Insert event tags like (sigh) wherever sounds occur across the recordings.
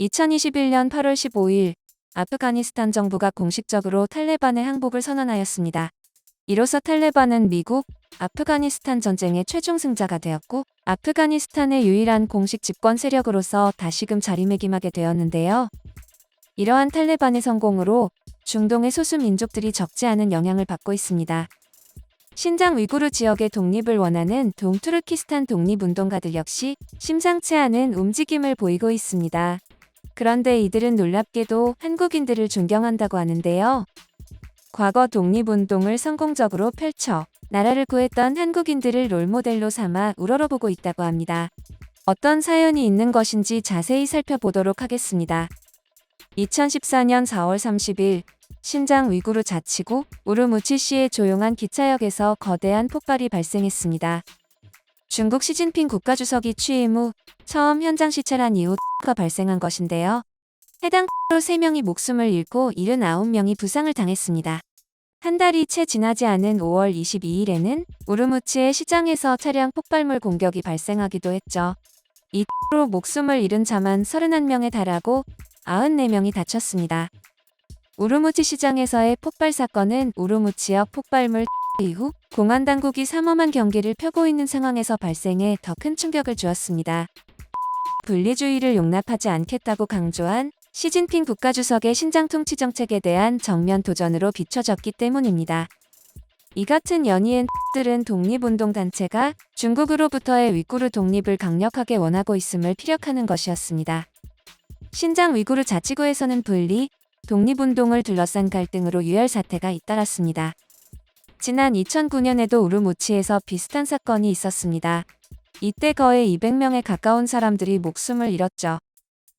2021년 8월 15일 아프가니스탄 정부가 공식적으로 탈레반의 항복을 선언하였습니다. 이로써 탈레반은 미국, 아프가니스탄 전쟁의 최종 승자가 되었고 아프가니스탄의 유일한 공식 집권 세력으로서 다시금 자리매김하게 되었는데요. 이러한 탈레반의 성공으로 중동의 소수 민족들이 적지 않은 영향을 받고 있습니다. 신장 위구르 지역의 독립을 원하는 동투르키스탄 독립운동가들 역시 심상치 않은 움직임을 보이고 있습니다. 그런데 이들은 놀랍게도 한국인들을 존경한다고 하는데요. 과거 독립운동을 성공적으로 펼쳐 나라를 구했던 한국인들을 롤모델로 삼아 우러러보고 있다고 합니다. 어떤 사연이 있는 것인지 자세히 살펴보도록 하겠습니다. 2014년 4월 30일 신장 위구르 자치구 우르무치시의 조용한 기차역에서 거대한 폭발이 발생했습니다. 중국 시진핑 국가주석이 취임 후 처음 현장 시찰한 이후 가 발생한 것인데요. 해당 로 3명이 목숨을 잃고 79명이 부상을 당했습니다. 한 달이 채 지나지 않은 5월 22일에는 우르무치의 시장에서 차량 폭발물 공격이 발생하기도 했죠. 이로 목숨을 잃은 자만 31명에 달하고 94명이 다쳤습니다. 우르무치 시장에서의 폭발 사건은 우르무치역 폭발물 이후 공안 당국이 삼엄한 경계를 펴고 있는 상황에서 발생해 더 큰 충격을 주었습니다. 분리주의를 용납하지 않겠다고 강조한 시진핑 국가주석의 신장 통치 정책에 대한 정면 도전으로 비춰졌기 때문입니다. 이 같은 연이은 들은 독립운동 단체가 중국으로부터의 위구르 독립을 강력하게 원하고 있음을 피력하는 것이었습니다. 신장 위구르 자치구에서는 분리, 독립운동을 둘러싼 갈등으로 유혈 사태가 잇따랐습니다. 지난 2009년에도 우르무치에서 비슷한 사건이 있었습니다. 이때 거의 200명에 가까운 사람들이 목숨을 잃었죠.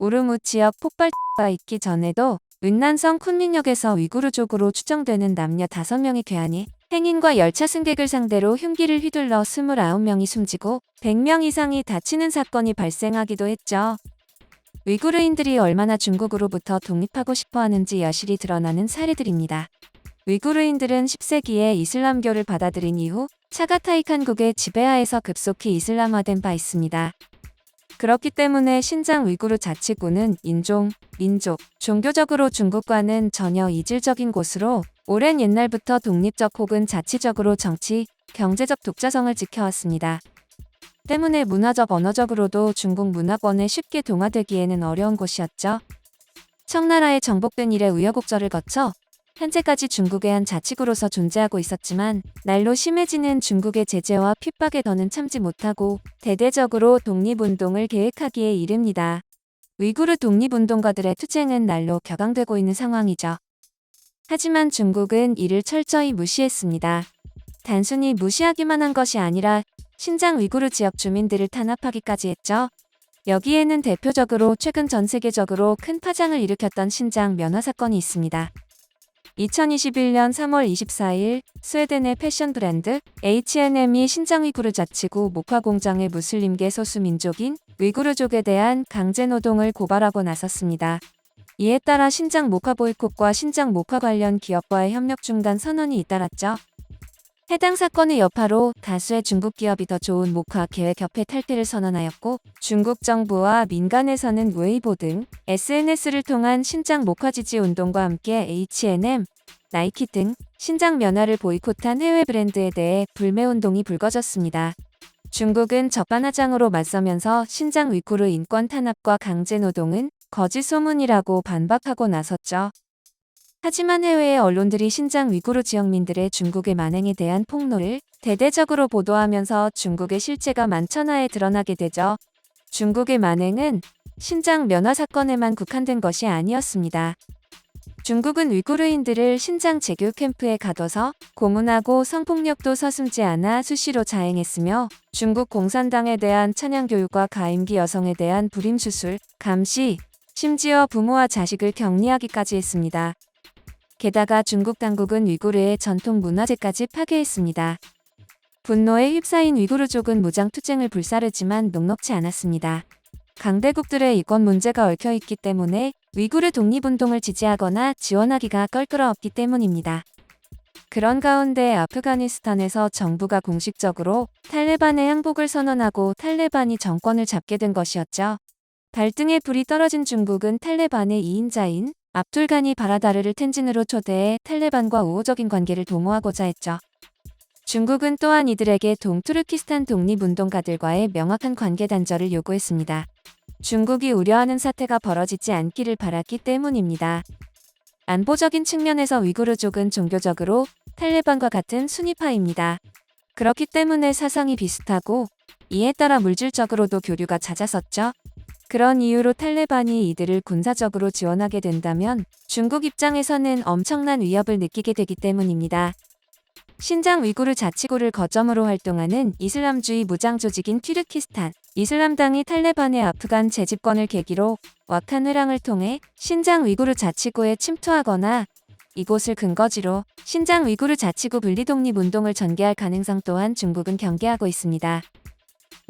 우르무치역 폭발가 있기 전에도 은난성 쿤민역에서 위구르족으로 추정되는 남녀 5명의 괴한이 행인과 열차 승객을 상대로 흉기를 휘둘러 29명이 숨지고 100명 이상이 다치는 사건이 발생하기도 했죠. 위구르인들이 얼마나 중국으로부터 독립하고 싶어 하는지 여실히 드러나는 사례들입니다. 위구르인들은 10세기에 이슬람교를 받아들인 이후 차가타이 칸국의 지배하에서 급속히 이슬람화된 바 있습니다. 그렇기 때문에 신장 위구르 자치구는 인종, 민족, 종교적으로 중국과는 전혀 이질적인 곳으로 오랜 옛날부터 독립적 혹은 자치적으로 정치, 경제적 독자성을 지켜왔습니다. 때문에 문화적 언어적으로도 중국 문화권에 쉽게 동화되기에는 어려운 곳이었죠. 청나라의 정복된 이래 우여곡절을 거쳐 현재까지 중국의 한 자치구로서 존재하고 있었지만 날로 심해지는 중국의 제재와 핍박에 더는 참지 못하고 대대적으로 독립운동을 계획하기에 이릅니다. 위구르 독립운동가들의 투쟁은 날로 격앙되고 있는 상황이죠. 하지만 중국은 이를 철저히 무시했습니다. 단순히 무시하기만 한 것이 아니라 신장 위구르 지역 주민들을 탄압하기까지 했죠. 여기에는 대표적으로 최근 전 세계적으로 큰 파장을 일으켰던 신장 면허 사건이 있습니다. 2021년 3월 24일 스웨덴의 패션 브랜드 H&M이 신장 위구르 자치구 목화 공장의 무슬림계 소수 민족인 위구르족에 대한 강제 노동을 고발하고 나섰습니다. 이에 따라 신장 목화 보이콧과 신장 목화 관련 기업과의 협력 중단 선언이 잇따랐죠. 해당 사건의 여파로 다수의 중국 기업이 더 좋은 목화 계획 협회 탈퇴를 선언하였고 중국 정부와 민간에서는 웨이보 등 SNS를 통한 신장 목화 지지 운동과 함께 H&M, 나이키 등 신장 면화를 보이콧한 해외 브랜드에 대해 불매 운동이 불거졌습니다. 중국은 적반하장으로 맞서면서 신장 위구르 인권 탄압과 강제 노동은 거짓 소문이라고 반박하고 나섰죠. 하지만 해외의 언론들이 신장 위구르 지역민들의 중국의 만행에 대한 폭로를 대대적으로 보도하면서 중국의 실체가 만천하에 드러나게 되죠. 중국의 만행은 신장 면화 사건에만 국한된 것이 아니었습니다. 중국은 위구르인들을 신장 재교 캠프에 가둬서 고문하고 성폭력도 서슴지 않아 수시로 자행했으며 중국 공산당에 대한 찬양 교육과 가임기 여성에 대한 불임 수술, 감시, 심지어 부모와 자식을 격리하기까지 했습니다. 게다가 중국 당국은 위구르의 전통 문화재까지 파괴했습니다. 분노에 휩싸인 위구르족은 무장 투쟁을 불사르지만 녹록치 않았습니다. 강대국들의 이권 문제가 얽혀 있기 때문에 위구르 독립운동을 지지하거나 지원하기가 껄끄러웠기 때문입니다. 그런 가운데 아프가니스탄에서 정부가 공식적으로 탈레반의 항복을 선언하고 탈레반이 정권을 잡게 된 것이었죠. 발등에 불이 떨어진 중국은 탈레반의 2인자인 압둘가니 바라다르를 텐진으로 초대해 탈레반과 우호적인 관계를 도모하고자 했죠. 중국은 또한 이들에게 동투르키스탄 독립운동가들과의 명확한 관계 단절을 요구했습니다. 중국이 우려하는 사태가 벌어지지 않기를 바랐기 때문입니다. 안보적인 측면에서 위구르족은 종교적으로 탈레반과 같은 순위파입니다. 그렇기 때문에 사상이 비슷하고 이에 따라 물질적으로도 교류가 잦았었죠. 그런 이유로 탈레반이 이들을 군사적으로 지원하게 된다면 중국 입장에서는 엄청난 위협을 느끼게 되기 때문입니다. 신장 위구르 자치구를 거점으로 활동하는 이슬람주의 무장 조직인 튀르키스탄 이슬람당이 탈레반의 아프간 재집권을 계기로 와칸 회랑을 통해 신장 위구르 자치구에 침투하거나 이곳을 근거지로 신장 위구르 자치구 분리 독립 운동을 전개할 가능성 또한 중국은 경계하고 있습니다.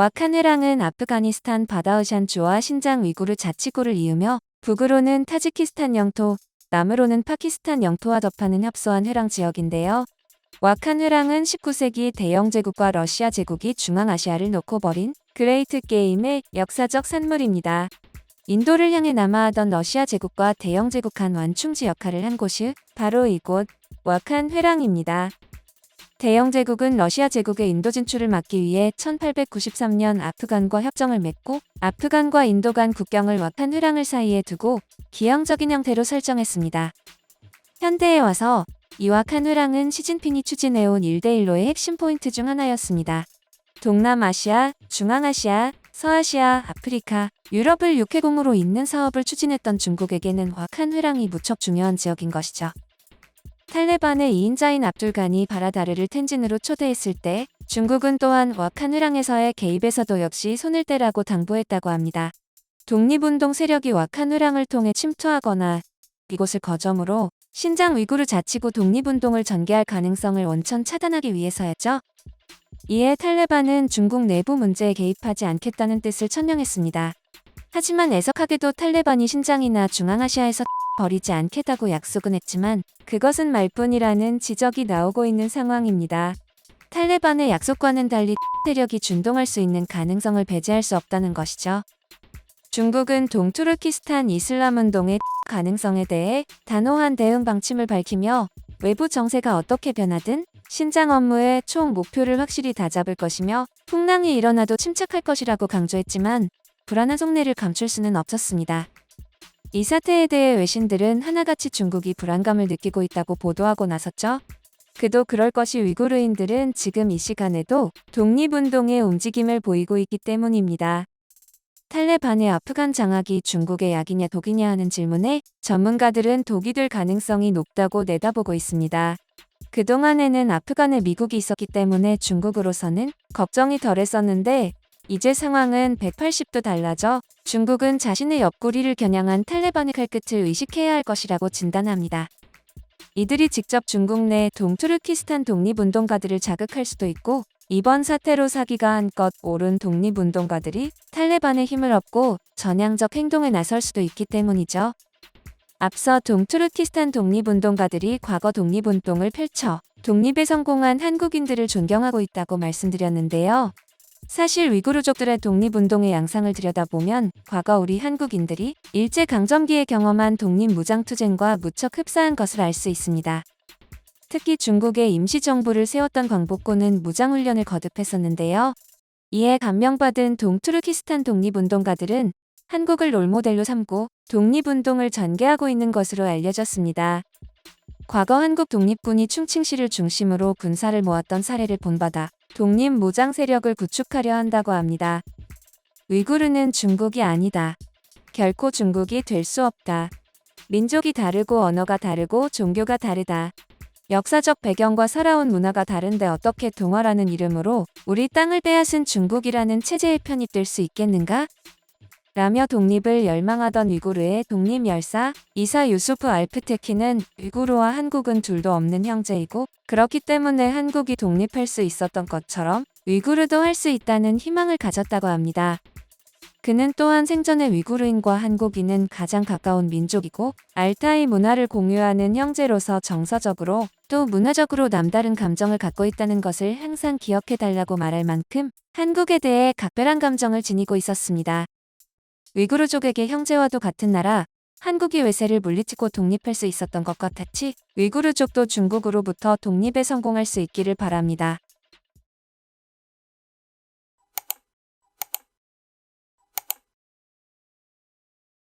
와칸 회랑은 아프가니스탄 바다흐샨주와 신장 위구르 자치구를 이으며 북으로는 타지키스탄 영토, 남으로는 파키스탄 영토와 접하는 협소한 회랑 지역인데요. 와칸 회랑은 19세기 대영 제국과 러시아 제국이 중앙아시아를 놓고 벌인 그레이트 게임의 역사적 산물입니다. 인도를 향해 남하하던 러시아 제국과 대영 제국 간 완충지 역할을 한 곳이 바로 이곳 와칸 회랑입니다. 대영 제국은 러시아 제국의 인도 진출을 막기 위해 1893년 아프간과 협정을 맺고 아프간과 인도 간 국경을 와칸 회랑을 사이에 두고 기형적인 형태로 설정했습니다. 현대에 와서 이와칸 회랑은 시진핑이 추진해온 1대1로의 핵심 포인트 중 하나였습니다. 동남아시아, 중앙아시아, 서아시아, 아프리카, 유럽을 육해공으로 잇는 사업을 추진했던 중국에게는 와칸 회랑이 무척 중요한 지역인 것이죠. 탈레반의 2인자인 압둘간이 바라다르를 텐진으로 초대했을 때 중국은 또한 와칸 회랑에서의 개입에서도 역시 손을 떼라고 당부했다고 합니다. 독립운동 세력이 와칸 회랑을 통해 침투하거나 이곳을 거점으로 신장 위구르 자치구 독립운동을 전개할 가능성을 원천 차단하기 위해서였죠. 이에 탈레반은 중국 내부 문제에 개입하지 않겠다는 뜻을 천명했습니다. 하지만 애석하게도 탈레반이 신장이나 중앙아시아에서 버리지 않겠다고 약속은 했지만 그것은 말뿐이라는 지적이 나오고 있는 상황입니다. 탈레반의 약속과는 달리 (laughs) 세력이 준동할 수 있는 가능성을 배제할 수 없다는 것이죠. 중국은 동투르키스탄 이슬람 운동의 (laughs) 가능성에 대해 단호한 대응 방침을 밝히며 외부 정세가 어떻게 변하든 신장 업무의 총 목표를 확실히 다잡을 것이며 풍랑이 일어나도 침착할 것이라고 강조했지만 불안한 속내를 감출 수는 없었습니다. 이 사태에 대해 외신들은 하나같이 중국이 불안감을 느끼고 있다고 보도하고 나섰죠. 그도 그럴 것이 위구르인들은 지금 이 시간에도 독립운동의 움직임을 보이고 있기 때문입니다. 탈레반의 아프간 장악이 중국의 약이냐 독이냐 하는 질문에 전문가들은 독이 될 가능성이 높다고 내다보고 있습니다. 그동안에는 아프간에 미국이 있었기 때문에 중국으로서는 걱정이 덜했었는데 이제 상황은 180도 달라져 중국은 자신의 옆구리를 겨냥한 탈레반의 칼끝을 의식해야 할 것이라고 진단합니다. 이들이 직접 중국 내 동투르키스탄 독립운동가들을 자극할 수도 있고 이번 사태로 사기가 한껏 오른 독립운동가들이 탈레반의 힘을 얻고 전향적 행동에 나설 수도 있기 때문이죠. 앞서 동투르키스탄 독립운동가들이 과거 독립운동을 펼쳐 독립에 성공한 한국인들을 존경하고 있다고 말씀드렸는데요. 사실 위구르족들의 독립운동의 양상을 들여다보면 과거 우리 한국인들이 일제강점기에 경험한 독립무장투쟁과 무척 흡사한 것을 알 수 있습니다. 특히 중국의 임시정부를 세웠던 광복군은 무장훈련을 거듭했었는데요. 이에 감명받은 동투르키스탄 독립운동가들은 한국을 롤모델로 삼고 독립운동을 전개하고 있는 것으로 알려졌습니다. 과거 한국 독립군이 충칭시를 중심으로 군사를 모았던 사례를 본받아 독립 무장 세력을 구축하려 한다고 합니다. 위구르는 중국이 아니다. 결코 중국이 될 수 없다. 민족이 다르고 언어가 다르고 종교가 다르다. 역사적 배경과 살아온 문화가 다른데 어떻게 동화라는 이름으로 우리 땅을 빼앗은 중국이라는 체제에 편입될 수 있겠는가? 라며 독립을 열망하던 위구르의 독립 열사 이사 유수프 알프테키는 위구르와 한국은 둘도 없는 형제이고 그렇기 때문에 한국이 독립할 수 있었던 것처럼 위구르도 할 수 있다는 희망을 가졌다고 합니다. 그는 또한 생전에 위구르인과 한국인은 가장 가까운 민족이고 알타이 문화를 공유하는 형제로서 정서적으로 또 문화적으로 남다른 감정을 갖고 있다는 것을 항상 기억해 달라고 말할 만큼 한국에 대해 각별한 감정을 지니고 있었습니다. 위구르족에게 형제와도 같은 나라, 한국이 외세를 물리치고 독립할 수 있었던 것 같았지, 위구르족도 중국으로부터 독립에 성공할 수 있기를 바랍니다.